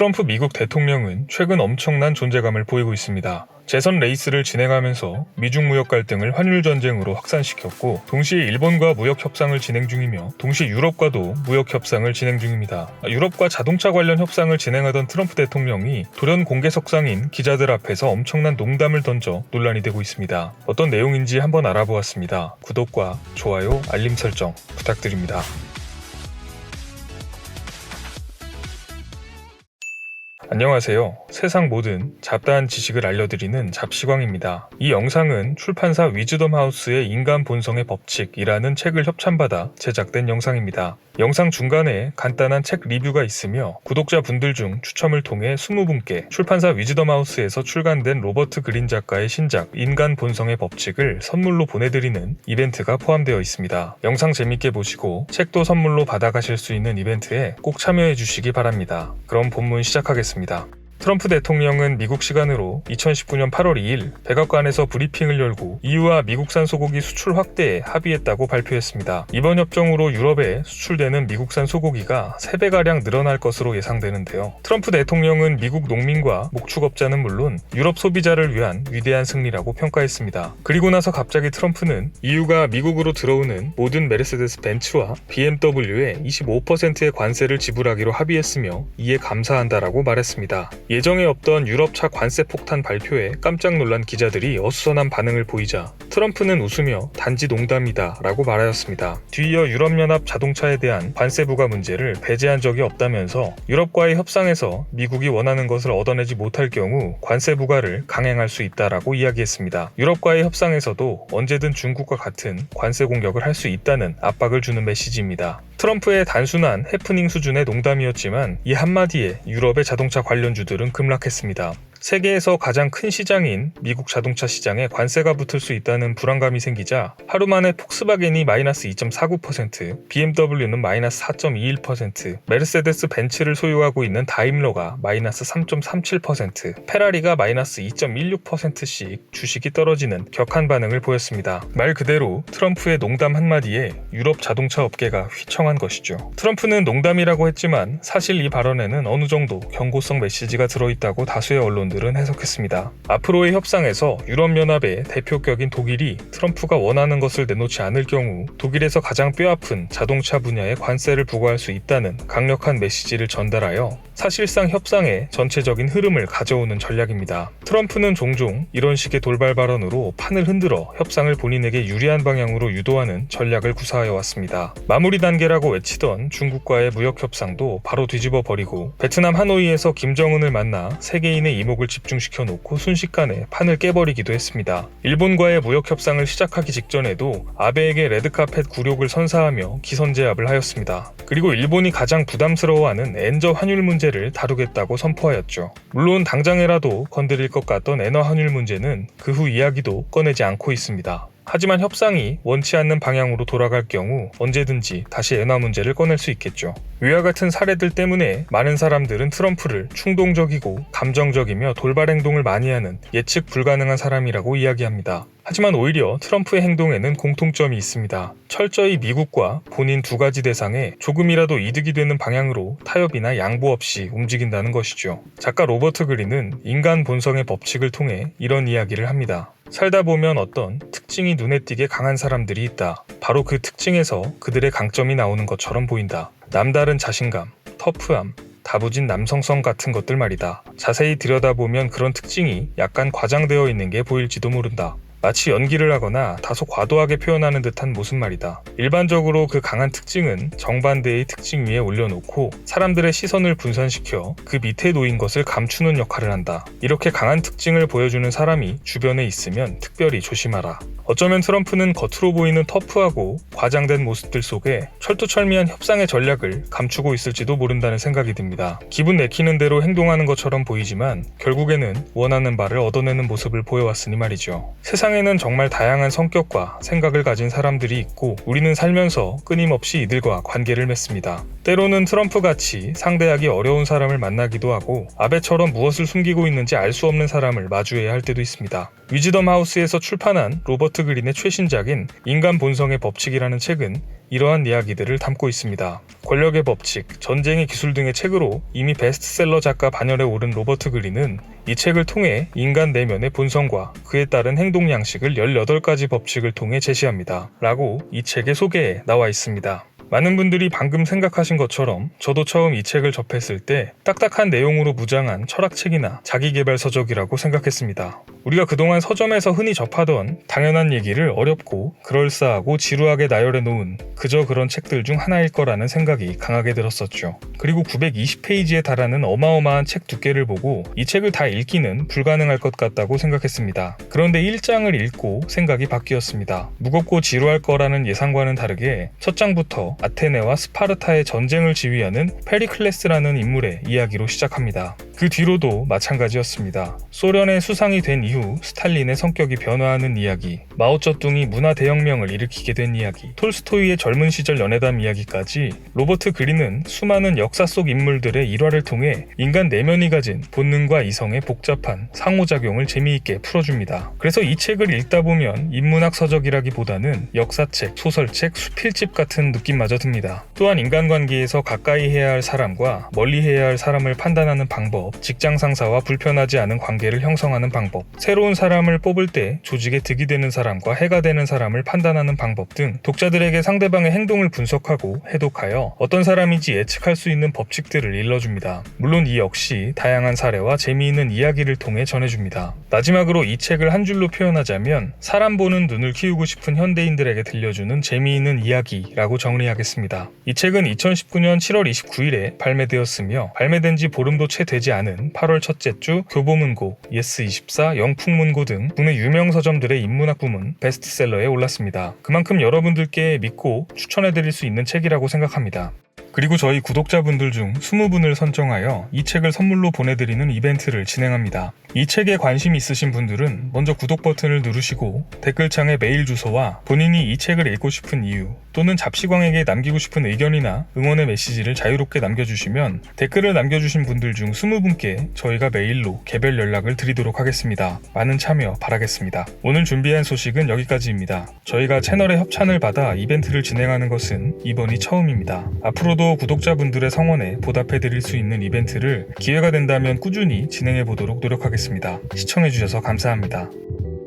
트럼프 미국 대통령은 최근 엄청난 존재감을 보이고 있습니다. 재선 레이스를 진행하면서 미중 무역 갈등을 환율 전쟁으로 확산시켰고 동시에 일본과 무역 협상을 진행 중이며 동시에 유럽과도 무역 협상을 진행 중입니다. 유럽과 자동차 관련 협상을 진행하던 트럼프 대통령이 돌연 공개석상인 기자들 앞에서 엄청난 농담을 던져 논란이 되고 있습니다. 어떤 내용인지 한번 알아보았습니다. 구독과 좋아요, 알림 설정 부탁드립니다. 안녕하세요. 세상 모든 잡다한 지식을 알려드리는 잡시광입니다. 이 영상은 출판사 위즈덤 하우스의 인간 본성의 법칙이라는 책을 협찬받아 제작된 영상입니다. 영상 중간에 간단한 책 리뷰가 있으며 구독자분들 중 추첨을 통해 20분께 출판사 위즈덤 하우스에서 출간된 로버트 그린 작가의 신작 인간 본성의 법칙을 선물로 보내드리는 이벤트가 포함되어 있습니다. 영상 재밌게 보시고 책도 선물로 받아가실 수 있는 이벤트에 꼭 참여해 주시기 바랍니다. 그럼 본문 시작하겠습니다. 있습니다. 트럼프 대통령은 미국 시간으로 2019년 8월 2일 백악관에서 브리핑을 열고 EU와 미국산 소고기 수출 확대에 합의했다고 발표했습니다. 이번 협정으로 유럽에 수출되는 미국산 소고기가 3배가량 늘어날 것으로 예상되는데요. 트럼프 대통령은 미국 농민과 목축업자는 물론 유럽 소비자를 위한 위대한 승리라고 평가했습니다. 그리고 나서 갑자기 트럼프는 EU가 미국으로 들어오는 모든 메르세데스 벤츠와 BMW에 25%의 관세를 지불하기로 합의했으며 이에 감사한다라고 말했습니다. 예정에 없던 유럽차 관세 폭탄 발표에 깜짝 놀란 기자들이 어수선한 반응을 보이자 트럼프는 웃으며 단지 농담이다 라고 말하였습니다. 뒤이어 유럽연합 자동차에 대한 관세 부과 문제를 배제한 적이 없다면서 유럽과의 협상에서 미국이 원하는 것을 얻어내지 못할 경우 관세 부과를 강행할 수 있다라고 이야기했습니다. 유럽과의 협상에서도 언제든 중국과 같은 관세 공격을 할 수 있다는 압박을 주는 메시지입니다. 트럼프의 단순한 해프닝 수준의 농담이었지만 이 한마디에 유럽의 자동차 관련주들은 급락했습니다. 세계에서 가장 큰 시장인 미국 자동차 시장에 관세가 붙을 수 있다는 불안감이 생기자 하루 만에 폭스바겐이 마이너스 2.49%, BMW는 마이너스 4.21%, 메르세데스 벤츠를 소유하고 있는 다임러가 마이너스 3.37%, 페라리가 마이너스 2.16%씩 주식이 떨어지는 격한 반응을 보였습니다. 말 그대로 트럼프의 농담 한마디에 유럽 자동차 업계가 휘청한 것이죠. 트럼프는 농담이라고 했지만 사실 이 발언에는 어느 정도 경고성 메시지가 들어있다고 다수의 언론 들은 해석했습니다. 앞으로의 협상에서 유럽연합의 대표격인 독일이 트럼프가 원하는 것을 내놓지 않을 경우 독일에서 가장 뼈아픈 자동차 분야에 관세를 부과할 수 있다는 강력한 메시지를 전달하여 사실상 협상의 전체적인 흐름을 가져오는 전략입니다. 트럼프는 종종 이런 식의 돌발 발언으로 판을 흔들어 협상을 본인에게 유리한 방향으로 유도하는 전략을 구사하여 왔습니다. 마무리 단계라고 외치던 중국과의 무역 협상도 바로 뒤집어 버리고 베트남 하노이에서 김정은을 만나 세계인의 이 목을 집중시켜 놓고 순식간에 판을 깨버리기도 했습니다. 일본과의 무역 협상을 시작하기 직전에도 아베에게 레드카펫 굴욕을 선사하며 기선제압을 하였습니다. 그리고 일본이 가장 부담스러워하는 엔저 환율 문제를 다루겠다고 선포하였죠. 물론 당장에라도 건드릴 것 같던 엔화 환율 문제는 그 후 이야기도 꺼내지 않고 있습니다. 하지만 협상이 원치 않는 방향으로 돌아갈 경우 언제든지 다시 엔화 문제를 꺼낼 수 있겠죠. 위와 같은 사례들 때문에 많은 사람들은 트럼프를 충동적이고 감정적이며 돌발 행동을 많이 하는 예측 불가능한 사람이라고 이야기합니다. 하지만 오히려 트럼프의 행동에는 공통점이 있습니다. 철저히 미국과 본인 두 가지 대상에 조금이라도 이득이 되는 방향으로 타협이나 양보 없이 움직인다는 것이죠. 작가 로버트 그린은 인간 본성의 법칙을 통해 이런 이야기를 합니다. 살다 보면 어떤 특징이 눈에 띄게 강한 사람들이 있다. 바로 그 특징에서 그들의 강점이 나오는 것처럼 보인다. 남다른 자신감, 터프함, 다부진 남성성 같은 것들 말이다. 자세히 들여다보면 그런 특징이 약간 과장되어 있는 게 보일지도 모른다. 마치 연기를 하거나 다소 과도하게 표현하는 듯한 모습 말이다. 일반적으로 그 강한 특징은 정반대의 특징 위에 올려놓고 사람들의 시선을 분산시켜 그 밑에 놓인 것을 감추는 역할을 한다. 이렇게 강한 특징을 보여주는 사람이 주변에 있으면 특별히 조심하라. 어쩌면 트럼프는 겉으로 보이는 터프하고 과장된 모습들 속에 철두철미한 협상의 전략을 감추고 있을지도 모른다는 생각이 듭니다. 기분 내키는 대로 행동하는 것처럼 보이지만 결국에는 원하는 바를 얻어내는 모습을 보여왔으니 말이죠. 세상 에는 정말 다양한 성격과 생각을 가진 사람들이 있고 우리는 살면서 끊임없이 이들과 관계를 맺습니다. 때로는 트럼프 같이 상대하기 어려운 사람을 만나기도 하고 아베처럼 무엇을 숨기고 있는지 알 수 없는 사람을 마주해야 할 때도 있습니다. 위즈덤 하우스에서 출판한 로버트 그린의 최신작인 인간 본성의 법칙이라는 책은 이러한 이야기들을 담고 있습니다. 권력의 법칙, 전쟁의 기술 등의 책으로 이미 베스트셀러 작가 반열에 오른 로버트 그린은 이 책을 통해 인간 내면의 본성과 그에 따른 행동 양식을 18가지 법칙을 통해 제시합니다. 라고 이 책의 소개에 나와 있습니다. 많은 분들이 방금 생각하신 것처럼 저도 처음 이 책을 접했을 때 딱딱한 내용으로 무장한 철학책이나 자기개발 서적이라고 생각했습니다. 우리가 그동안 서점에서 흔히 접하던 당연한 얘기를 어렵고 그럴싸하고 지루하게 나열해 놓은 그저 그런 책들 중 하나일 거라는 생각이 강하게 들었었죠. 그리고 920페이지에 달하는 어마어마한 책 두께를 보고 이 책을 다 읽기는 불가능할 것 같다고 생각했습니다. 그런데 1장을 읽고 생각이 바뀌었습니다. 무겁고 지루할 거라는 예상과는 다르게 첫 장부터 아테네와 스파르타의 전쟁을 지휘하는 페리클레스라는 인물의 이야기로 시작합니다. 그 뒤로도 마찬가지였습니다. 소련의 수상이 된 이후 스탈린의 성격이 변화하는 이야기, 마오쩌둥이 문화 대혁명을 일으키게 된 이야기, 톨스토이의 젊은 시절 연애담 이야기까지 로버트 그린은 수많은 역사 속 인물들의 일화를 통해 인간 내면이 가진 본능과 이성의 복잡한 상호작용을 재미있게 풀어줍니다. 그래서 이 책을 읽다 보면 인문학 서적이라기보다는 역사책, 소설책, 수필집 같은 느낌마저 듭니다. 또한 인간관계에서 가까이 해야 할 사람과 멀리 해야 할 사람을 판단하는 방법, 직장 상사와 불편하지 않은 관계를 형성하는 방법, 새로운 사람을 뽑을 때 조직에 득이 되는 사람과 해가 되는 사람을 판단하는 방법 등 독자들에게 상대방의 행동을 분석하고 해독하여 어떤 사람인지 예측할 수 있는 법칙들을 일러줍니다. 물론 이 역시 다양한 사례와 재미있는 이야기를 통해 전해줍니다. 마지막으로 이 책을 한 줄로 표현하자면 사람 보는 눈을 키우고 싶은 현대인들에게 들려주는 재미있는 이야기라고 정리하겠습니다. 이 책은 2019년 7월 29일에 발매되었으며 발매된 지 보름도 채 되지 않은 8월 첫째 주 교보문고, 예스24, 영풍문고 등 국내 유명 서점들의 인문학 부문 베스트셀러에 올랐습니다. 그만큼 여러분들께 믿고 추천해드릴 수 있는 책이라고 생각합니다. 그리고 저희 구독자분들 중 20분을 선정하여 이 책을 선물로 보내드리는 이벤트를 진행합니다. 이 책에 관심 있으신 분들은 먼저 구독 버튼을 누르시고 댓글창에 메일 주소와 본인이 이 책을 읽고 싶은 이유 또는 잡시광에게 남기고 싶은 의견이나 응원의 메시지를 자유롭게 남겨주시면 댓글을 남겨주신 분들 중 20분께 저희가 메일로 개별 연락을 드리도록 하겠습니다. 많은 참여 바라겠습니다. 오늘 준비한 소식은 여기까지입니다. 저희가 채널의 협찬을 받아 이벤트를 진행하는 것은 이번이 처음입니다. 앞으로도 구독자분들의 성원에 보답해드릴 수 있는 이벤트를 기회가 된다면 꾸준히 진행해 보도록 노력하겠습니다. 시청해주셔서 감사합니다.